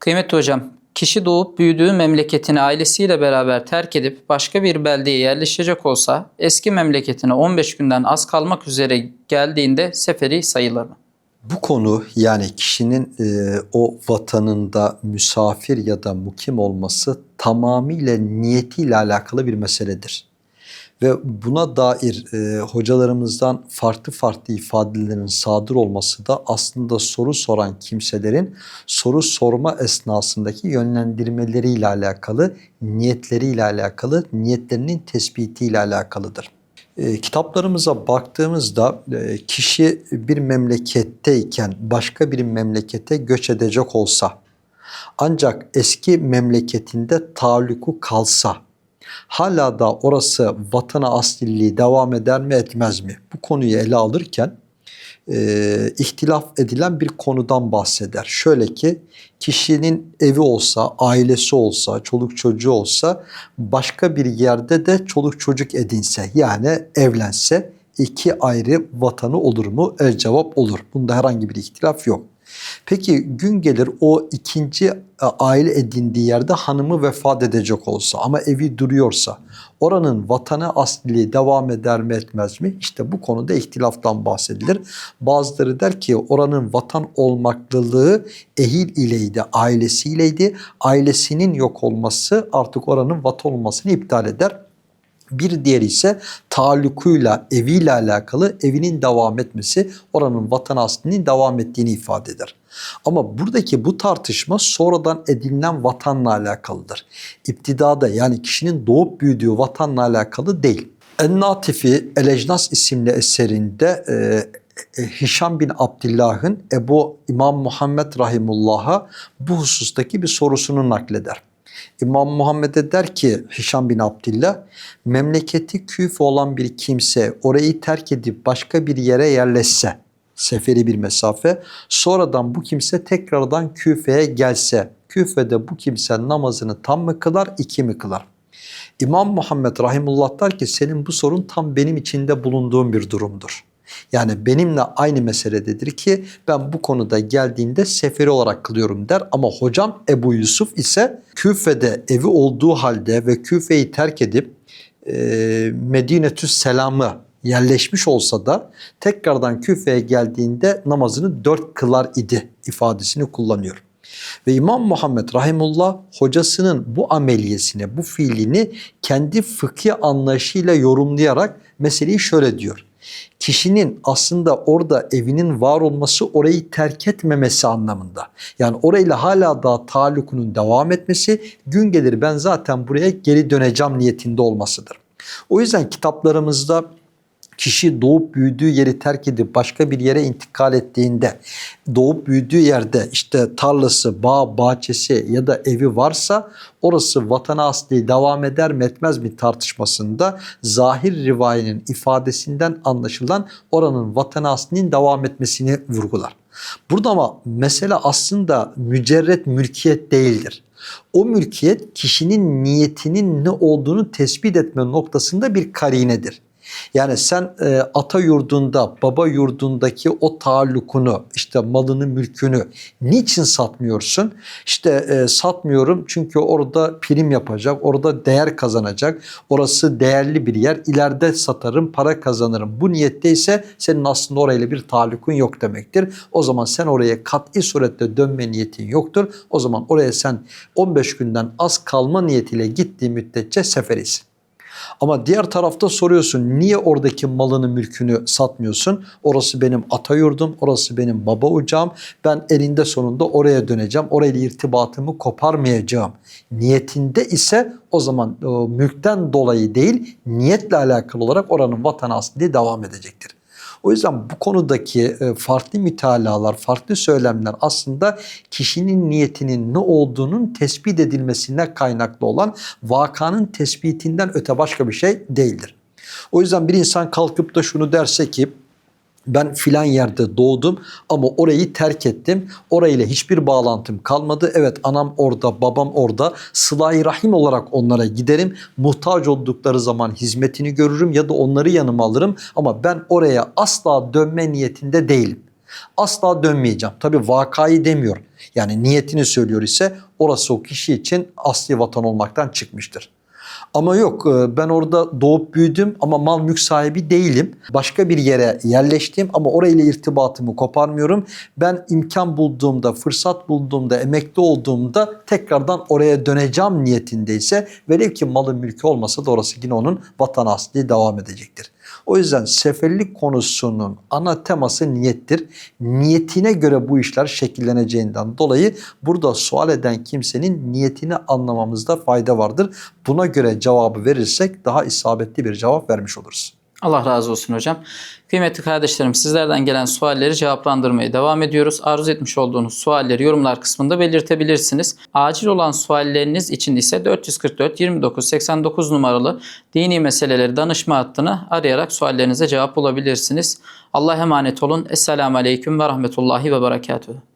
Kıymetli hocam, kişi doğup büyüdüğü memleketini ailesiyle beraber terk edip başka bir beldeye yerleşecek olsa eski memleketine 15 günden az kalmak üzere geldiğinde seferi sayılır mı? Bu konu yani kişinin e, o vatanında misafir ya da mukim olması tamamıyla niyetiyle alakalı bir meseledir. Ve buna dair e, hocalarımızdan farklı farklı ifadelerin sadır olması da aslında soru soran kimselerin soru sorma esnasındaki yönlendirmeleriyle alakalı, niyetleriyle alakalı, niyetlerinin tespitiyle alakalıdır. E, kitaplarımıza baktığımızda e, kişi bir memleketteyken başka bir memlekete göç edecek olsa ancak eski memleketinde taallüku kalsa hala da orası vatana asliliği devam eder mi etmez mi? Bu konuyu ele alırken e, ihtilaf edilen bir konudan bahseder. Şöyle ki kişinin evi olsa, ailesi olsa, çoluk çocuğu olsa başka bir yerde de çoluk çocuk edinse yani evlense iki ayrı vatanı olur mu? El cevap olur. Bunda herhangi bir ihtilaf yok. Peki gün gelir o ikinci e, aile edindiği yerde hanımı vefat edecek olsa ama evi duruyorsa oranın vatanı asli devam eder mi etmez mi? İşte bu konuda ihtilaftan bahsedilir. Bazıları der ki oranın vatan olmaklılığı ehil ileydi, ailesiyleydi. Ailesinin yok olması artık oranın vatan olmasını iptal eder. Bir diğeri ise taallukuyla, eviyle alakalı evinin devam etmesi oranın vatan aslının devam ettiğini ifade eder. Ama buradaki bu tartışma sonradan edinilen vatanla alakalıdır. İptidada yani kişinin doğup büyüdüğü vatanla alakalı değil. En-Natifi El-Ecnas isimli eserinde e, e, Hişam bin Abdillah'ın Ebu İmam Muhammed Rahimullah'a bu husustaki bir sorusunu nakleder. İmam Muhammed'e der ki Hişam bin Abdillah, memleketi küf olan bir kimse orayı terk edip başka bir yere yerleşse, seferi bir mesafe, sonradan bu kimse tekrardan küfeye gelse, küfede bu kimse namazını tam mı kılar, iki mi kılar? İmam Muhammed Rahimullah der ki senin bu sorun tam benim içinde bulunduğum bir durumdur. Yani benimle aynı meselededir ki ben bu konuda geldiğinde seferi olarak kılıyorum der. Ama hocam Ebu Yusuf ise Küfe'de evi olduğu halde ve Küfe'yi terk edip e, Medinetü Selam'ı yerleşmiş olsa da tekrardan Küfe'ye geldiğinde namazını dört kılar idi ifadesini kullanıyor. Ve İmam Muhammed Rahimullah hocasının bu ameliyesini, bu fiilini kendi fıkhi anlayışıyla yorumlayarak meseleyi şöyle diyor kişinin aslında orada evinin var olması orayı terk etmemesi anlamında. Yani orayla hala daha taallukunun devam etmesi gün gelir ben zaten buraya geri döneceğim niyetinde olmasıdır. O yüzden kitaplarımızda kişi doğup büyüdüğü yeri terk edip başka bir yere intikal ettiğinde doğup büyüdüğü yerde işte tarlası, bağ, bahçesi ya da evi varsa orası vatana asli devam eder mi etmez mi tartışmasında zahir rivayenin ifadesinden anlaşılan oranın vatana aslinin devam etmesini vurgular. Burada ama mesele aslında mücerret mülkiyet değildir. O mülkiyet kişinin niyetinin ne olduğunu tespit etme noktasında bir karinedir. Yani sen e, ata yurdunda, baba yurdundaki o taallukunu, işte malını, mülkünü niçin satmıyorsun? İşte e, satmıyorum çünkü orada prim yapacak, orada değer kazanacak. Orası değerli bir yer. İleride satarım, para kazanırım. Bu niyetteyse senin aslında orayla bir taallukun yok demektir. O zaman sen oraya kat'i surette dönme niyetin yoktur. O zaman oraya sen 15 günden az kalma niyetiyle gittiği müddetçe seferisin. Ama diğer tarafta soruyorsun niye oradaki malını mülkünü satmıyorsun? Orası benim ata yurdum, orası benim baba ocağım. Ben elinde sonunda oraya döneceğim. Orayla irtibatımı koparmayacağım. Niyetinde ise o zaman o mülkten dolayı değil niyetle alakalı olarak oranın vatan asli devam edecektir. O yüzden bu konudaki e, farklı mütalalar, farklı söylemler aslında kişinin niyetinin ne olduğunun tespit edilmesine kaynaklı olan vakanın tespitinden öte başka bir şey değildir. O yüzden bir insan kalkıp da şunu derse ki ben filan yerde doğdum ama orayı terk ettim. Orayla hiçbir bağlantım kalmadı. Evet anam orada, babam orada. Sıla-i Rahim olarak onlara giderim. Muhtaç oldukları zaman hizmetini görürüm ya da onları yanıma alırım. Ama ben oraya asla dönme niyetinde değilim. Asla dönmeyeceğim. Tabi vakayı demiyor. Yani niyetini söylüyor ise orası o kişi için asli vatan olmaktan çıkmıştır. Ama yok e, ben orada doğup büyüdüm ama mal mülk sahibi değilim. Başka bir yere yerleştim ama orayla irtibatımı koparmıyorum. Ben imkan bulduğumda, fırsat bulduğumda, emekli olduğumda tekrardan oraya döneceğim niyetindeyse velev ki malı mülkü olmasa da orası yine onun vatan asli devam edecektir. O yüzden seferlik konusunun ana teması niyettir. Niyetine göre bu işler şekilleneceğinden dolayı burada sual eden kimsenin niyetini anlamamızda fayda vardır. Buna göre cevabı verirsek daha isabetli bir cevap vermiş oluruz. Allah razı olsun hocam. Kıymetli kardeşlerim sizlerden gelen sualleri cevaplandırmaya devam ediyoruz. Arzu etmiş olduğunuz sualleri yorumlar kısmında belirtebilirsiniz. Acil olan sualleriniz için ise 444 29 89 numaralı dini meseleleri danışma hattını arayarak suallerinize cevap bulabilirsiniz. Allah'a emanet olun. Esselamu Aleyküm ve Rahmetullahi ve Berekatuhu.